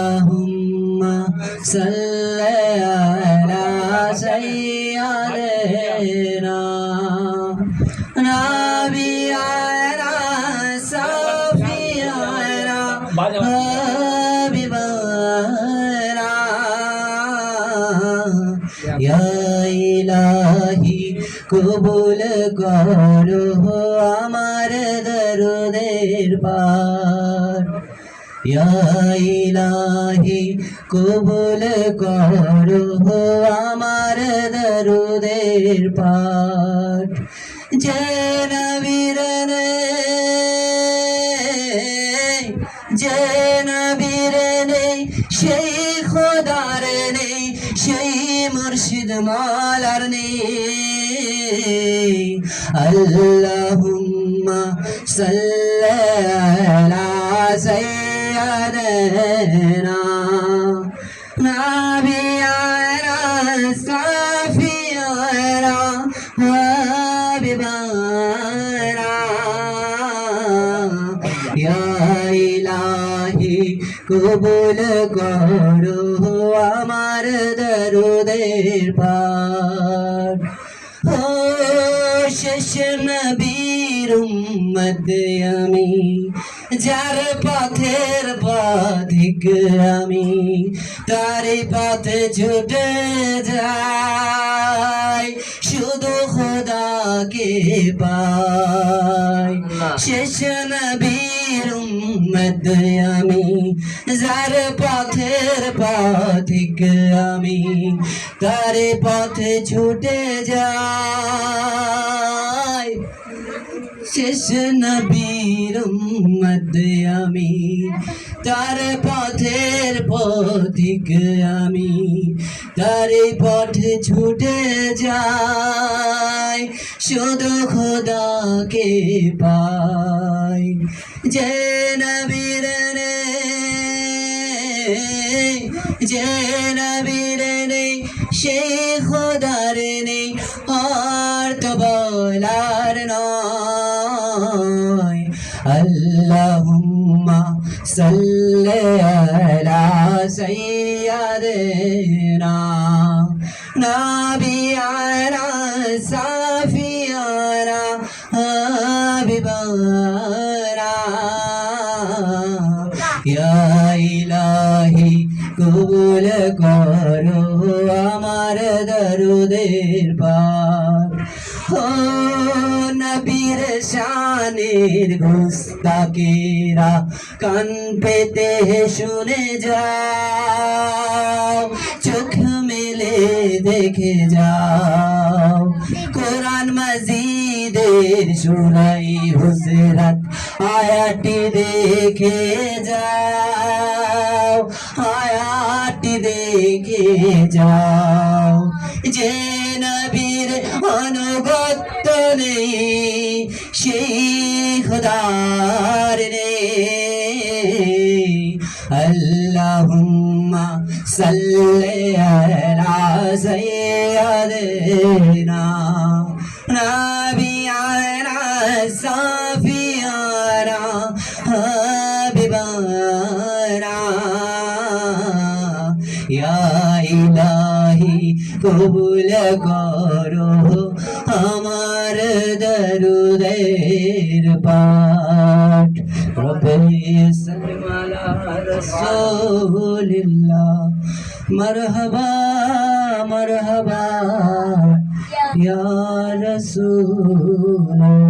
اللهم صل على سيدنا نبينا سفينا চাহি কবুল করো আমার দরুদের পার। ইলাহি কবুল করো আমার দরুদের পাঠ যে নবীর রে যে নবীর নেই সেই খোদার নেই সেই মুর্শিদ মালার নেই। আল্লাহুম্মা সাল্লি আলা সাইয়্যিদিনা। নাবিয়ানা সাফিয়ানা হাবিবানা। ইয়া ইলাহি, কবুল করো আমার দরুদের পার। শেষ নবীর উম্মত আমি যার পথের পথিক আমি তার পথে ছুটে যাই শুধু খোদাকে পাই। শেষ নবীর উম্মত আমি যার পথের পথিক আমি তার পথে ছুটে যাই। শেষ নবীর আমি তার পথের পথিক আমি, তার পথে ছুটে যাই শুধু খোদাকে পাই। যে নবীর নেই, যে নবীর নেই, সেই খোদার সাল্লি আলা সাইয়্যিদিনা নাবিয়ানা সাফিয়ানা হাবিবানা ইয়া ইলাহি কবুল করো আমার দরুদের পার ও নবীর শানের গুস্তাকেরা কান পেতে শুনে যাও, চোখ মেলে দেখে যাও। কোরআন মজিদের সুরাই হুসরাত আয়াটি দেখে যাও আয়াটি দেখে যাও। যে নবীর অনুগত্য নেই সেই খুদার নেই আল্লাহুম্মা সাল্লি আলা সাইয়্যিদিনা। কবুল করো আমার দরুদের পাঠ। মরহবা রাসূলিল্লাহ। মারহাবা মারহাবা। ইয়া রাসূলুল্লাহ।